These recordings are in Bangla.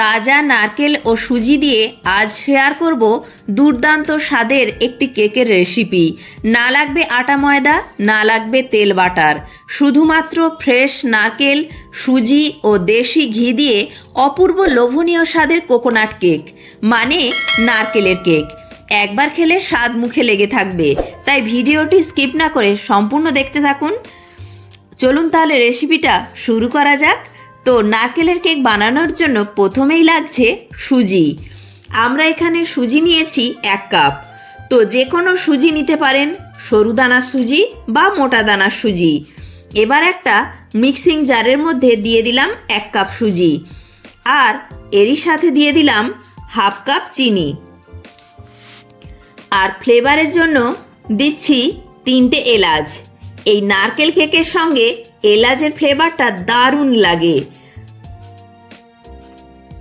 তাজা নারকেল ও সুজি দিয়ে আজ শেয়ার করব দুর্দান্ত স্বাদের একটি কেকের রেসিপি। না লাগবে আটা ময়দা, না লাগবে তেল বাটার। শুধুমাত্র ফ্রেশ নারকেল, সুজি ও দেশি ঘি দিয়ে অপূর্ব লোভনীয় স্বাদের কোকোনাট কেক মানে নারকেলের কেক। একবার খেলে স্বাদ মুখে লেগে থাকবে, তাই ভিডিওটি স্কিপ না করে সম্পূর্ণ দেখতে থাকুন। চলুন তাহলে রেসিপিটা শুরু করা যাক। তো নারকেলের কেক বানানোর জন্য প্রথমেই লাগছে সুজি। আমরা এখানে সুজি নিয়েছি এক কাপ। তো যে কোনো সুজি নিতে পারেন, সরু দানার সুজি বা মোটা দানার সুজি। এবার একটা মিক্সিং জারের মধ্যে দিয়ে দিলাম এক কাপ সুজি। আর এরই সাথে দিয়ে দিলাম হাফ কাপ চিনি। আর ফ্লেভারের জন্য দিচ্ছি তিনটে এলাচ। এই নারকেল কেকের সঙ্গে এলাচের ফ্লেভারটা দারুণ লাগে।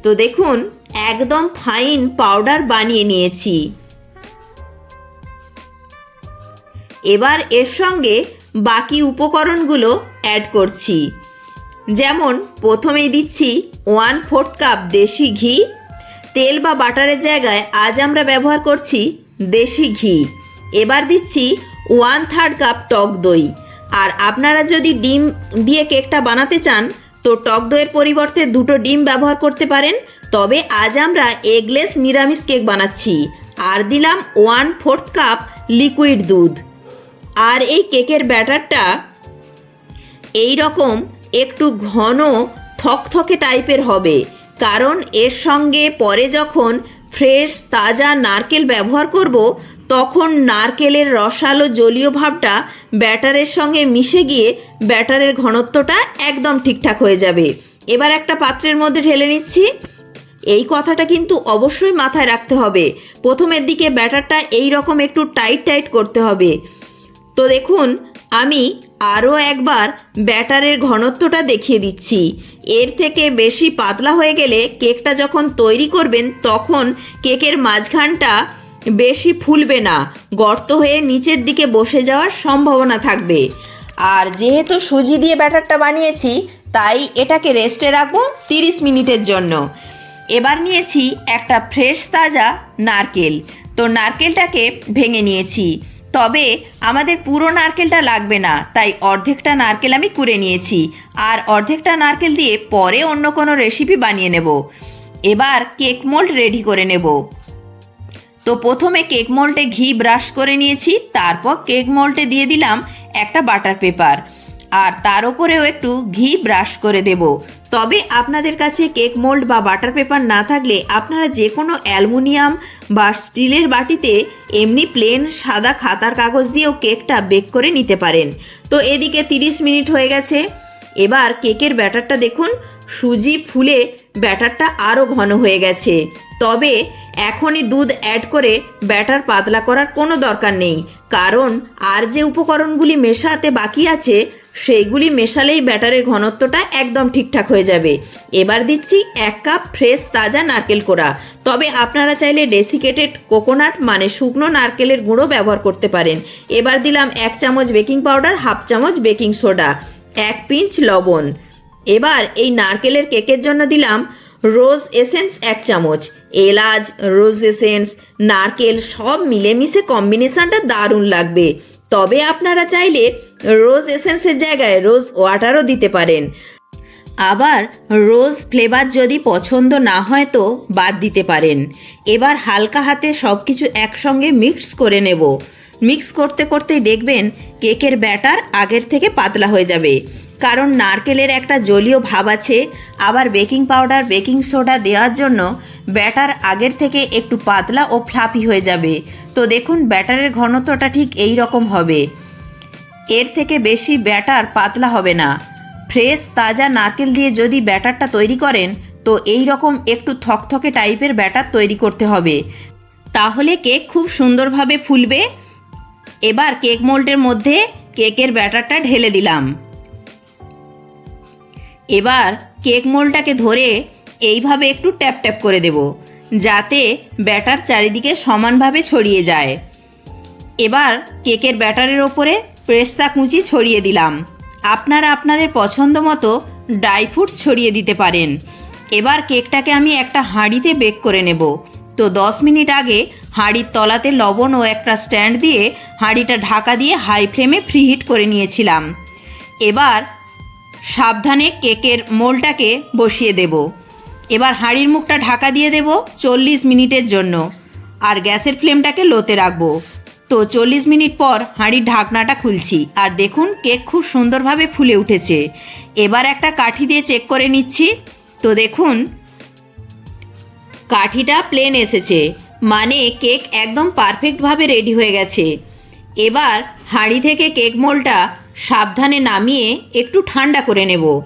তো দেখুন, একদম ফাইন পাউডার বানিয়ে নিয়েছি। এবার এর সঙ্গে বাকি উপকরণগুলো অ্যাড করছি। যেমন, প্রথমেই দিচ্ছি ওয়ান ফোর্থ কাপ দেশি ঘি। তেল বা বাটারের জায়গায় আজ আমরা ব্যবহার করছি দেশি ঘি। এবার দিচ্ছি ওয়ান থার্ড কাপ টক দই। আর আপনারা যদি ডিম দিয়ে কেকটা বানাতে চান তো টক দইয়ের পরিবর্তে দুটো ডিম ব্যবহার করতে পারেন। তবে আজ আমরা এগলেস নিরামিষ কেক বানাচ্ছি। আর দিলাম ওয়ান ফোর্থ কাপ লিকুইড দুধ। আর এই কেকের ব্যাটারটা এই রকম একটু ঘন, থকথকে টাইপের হবে। কারণ এর সঙ্গে পরে যখন ফ্রেশ তাজা নারকেল ব্যবহার করব তখন নারকেলের রসালো জলীয় ভাবটা ব্যাটারের সঙ্গে মিশে গিয়ে ব্যাটারের ঘনত্বটা একদম ঠিকঠাক হয়ে যাবে। এবার একটা পাত্রের মধ্যে ঢেলে নিচ্ছি। এই কথাটা কিন্তু অবশ্যই মাথায় রাখতে হবে। প্রথমের দিকে ব্যাটারটা এই রকম একটু টাইট টাইট করতে হবে। তো দেখুন, আমি আরও একবার ব্যাটারের ঘনত্বটা দেখিয়ে দিচ্ছি। এর থেকে বেশি পাতলা হয়ে গেলে কেকটা যখন তৈরি করবেন, তখন কেকের মাঝখানটা বেশি ফুলবে না, গর্ত হয়ে নিচের দিকে বসে যাওয়ার সম্ভাবনা থাকবে। আর যেহেতু সুজি দিয়ে ব্যাটারটা বানিয়েছি, তাই এটাকে রেস্টে রাখব তিরিশ মিনিটের জন্য। এবার নিয়েছি একটা ফ্রেশ তাজা নারকেল। তো নারকেলটাকে ভেঙে নিয়েছি। তবে আমাদের পুরো নারকেলটা লাগবে না, তাই অর্ধেকটা নারকেল আমি কুড়ে নিয়েছি। আর অর্ধেকটা নারকেল দিয়ে পরে অন্য কোনো রেসিপি বানিয়ে নেব। এবার কেক মোল্ড রেডি করে নেব। তো প্রথমে কেক মোল্ডে ঘি ব্রাশ করে নিয়েছি, তারপর কেক মোল্ডে দিয়ে দিলাম একটা বাটার পেপার। আর তার উপরেও একটু ঘি ব্রাশ করে দেব। তবে আপনাদের কাছে কেক মোল্ড বা বাটার পেপার না থাকলে আপনারা যে কোনো অ্যালুমিনিয়াম বা স্টিলের বাটিতে এমনি প্লেন সাদা খাতার কাগজ দিয়েও কেকটা বেক করে নিতে পারেন। তো এদিকে 30 মিনিট হয়ে গেছে। এবার কেকের ব্যাটারটা দেখুন, সুজি ফুলে ব্যাটারটা আরও ঘন হয়ে গেছে। তবে এখনই দুধ অ্যাড করে ব্যাটার পাতলা করার কোনো দরকার নেই। কারণ আর যে উপকরণগুলি মেশাতে বাকি আছে, সেইগুলি মেশালেই ব্যাটারের ঘনত্বটা একদম ঠিকঠাক হয়ে যাবে। এবার দিচ্ছি এক কাপ ফ্রেশ তাজা নারকেল কোড়া। তবে আপনারা চাইলে ডেসিকেটেড কোকোনাট মানে শুকনো নারকেলের গুঁড়ো ব্যবহার করতে পারেন। এবার দিলাম এক চামচ বেকিং পাউডার হাফ চামচ বেকিং সোডা এক পিঞ্চ লবণ। এবার এই নারকেলের কেকের জন্য দিলাম রোজ এসেন্স এক চামচ, এলাচ, রোজ এসেন্স, নারকেল সব মিলেমিশে কম্বিনেশনটা দারুণ লাগবে। তবে আপনারা চাইলে রোজ এসেন্সের জায়গায় রোজ ওয়াটারও দিতে পারেন। আবার রোজ ফ্লেভার যদি পছন্দ না হয় তো বাদ দিতে পারেন। এবার হালকা হাতে সব কিছু একসঙ্গে মিক্স করে নেব। মিক্স করতে করতেই দেখবেন কেকের ব্যাটার আগের থেকে পাতলা হয়ে যাবে। কারণ নারকেলের একটা জলীয় ভাব আছে। আবার বেকিং পাউডার, বেকিং সোডা দেওয়ার জন্য ব্যাটার আগের থেকে একটু পাতলা ও ফ্লাফি হয়ে যাবে। তো দেখুন, ব্যাটারের ঘনত্বটা ঠিক এই রকম হবে। এর থেকে বেশি ব্যাটার পাতলা হবে না। ফ্রেশ, তাজা নারকেল দিয়ে যদি ব্যাটারটা তৈরি করেন, তো এই রকম একটু থকথকে টাইপের ব্যাটার তৈরি করতে হবে। তাহলে কেক খুব সুন্দরভাবে ফুলবে। এবার কেক মোল্ডের মধ্যে কেকের ব্যাটারটা ঢেলে দিলাম। এবার কেক মোলটাকে ধরে এইভাবে একটু ট্যাপ ট্যাপ করে দেব, যাতে ব্যাটার চারিদিকে সমানভাবে ছড়িয়ে যায়। এবার কেকের ব্যাটারের ওপরে পেস্তা কুচি ছড়িয়ে দিলাম। আপনারা আপনাদের পছন্দ মতো ড্রাই ফ্রুটস ছড়িয়ে দিতে পারেন। এবার কেকটাকে আমি একটা হাঁড়িতে বেক করে নেব। তো দশ মিনিট আগে হাঁড়ির তলাতে লবণ ও একটা স্ট্যান্ড দিয়ে হাঁড়িটা ঢাকা দিয়ে হাই ফ্লেমে ফ্রিহিট করে নিয়েছিলাম। এবার সাবধানে কেকের মোলটাকে বসিয়ে দেব। এবার হাঁড়ির মুখটা ঢাকা দিয়ে দেব চল্লিশ মিনিটের জন্য। আর গ্যাসের ফ্লেমটাকে লোতে রাখব। তো চল্লিশ মিনিট পর হাঁড়ির ঢাকনাটা খুলছি। আর দেখুন, কেক খুব সুন্দরভাবে ফুলে উঠেছে। এবার একটা কাঠি দিয়ে চেক করে নিচ্ছি। তো দেখুন, কাঠিটা প্লেন এসেছে। মানে কেক একদম পারফেক্টভাবে রেডি হয়ে গেছে। এবার হাঁড়ি থেকে কেক মোলটা সাবধানে নামিয়ে একটু ঠান্ডা করে নেব।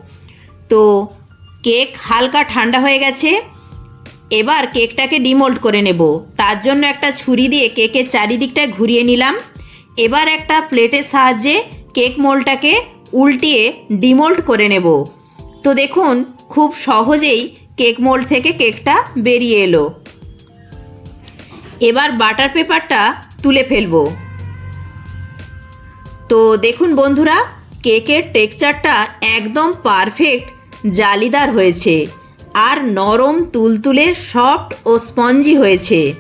তো কেক হালকা ঠান্ডা হয়ে গেছে। এবার কেকটাকে ডিমোল্ড করে নেব। তার জন্য একটা ছুরি দিয়ে কেকের চারিদিকটায় ঘুরিয়ে নিলাম। এবার একটা প্লেটের সাহায্যে কেক মোলটাকে উল্টিয়ে ডিমোল্ড করে নেব। তো দেখুন, খুব সহজেই কেক মোল্ড থেকে কেকটা বেরিয়ে এলো। এবার বাটার পেপারটা তুলে ফেলব। তো দেখুন বন্ধুরা, কেকের টেক্সচারটা একদম পারফেক্ট, জালিদার হয়েছে। আর নরম তুলতুলে সফট ও স্পঞ্জি হয়েছে।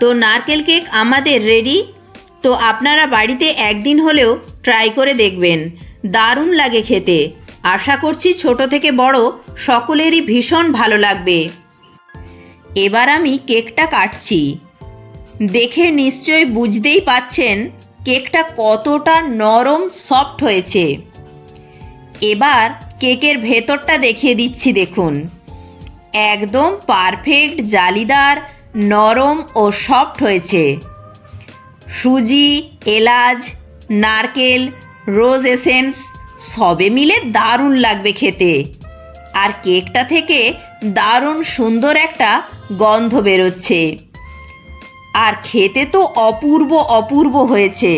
তো নারকেল কেক আমাদের রেডি। তো আপনারা বাড়িতে একদিন হলেও ট্রাই করে দেখবেন। দারুণ লাগে খেতে। আশা করছি ছোট থেকে বড় সকলেরই ভীষণ ভালো লাগবে। এবার আমি কেকটা কাটছি। দেখে নিশ্চয়ই বুঝতেই পাচ্ছেন কেকটা কতটা নরম, সফট হয়েছে। এবার কেকের ভেতরটা দেখিয়ে দিচ্ছি, দেখুন। একদম পারফেক্ট, জালিদার, নরম ও সফট হয়েছে। সুজি, এলাচ, নারকেল, রোজ এসেন্স, সবে মিলে দারুণ লাগবে খেতে। আর কেকটা থেকে দারুণ সুন্দর একটা গন্ধ বেরোচ্ছে। আর খেতে তো অপূর্ব অপূর্ব হয়েছে।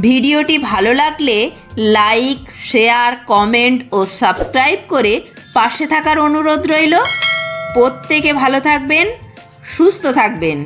ভিডিওটি ভালো লাগলে লাইক, শেয়ার, কমেন্ট ও সাবস্ক্রাইব করে পাশে থাকার অনুরোধ রইল। প্রত্যেকে ভালো থাকবেন, সুস্থ থাকবেন।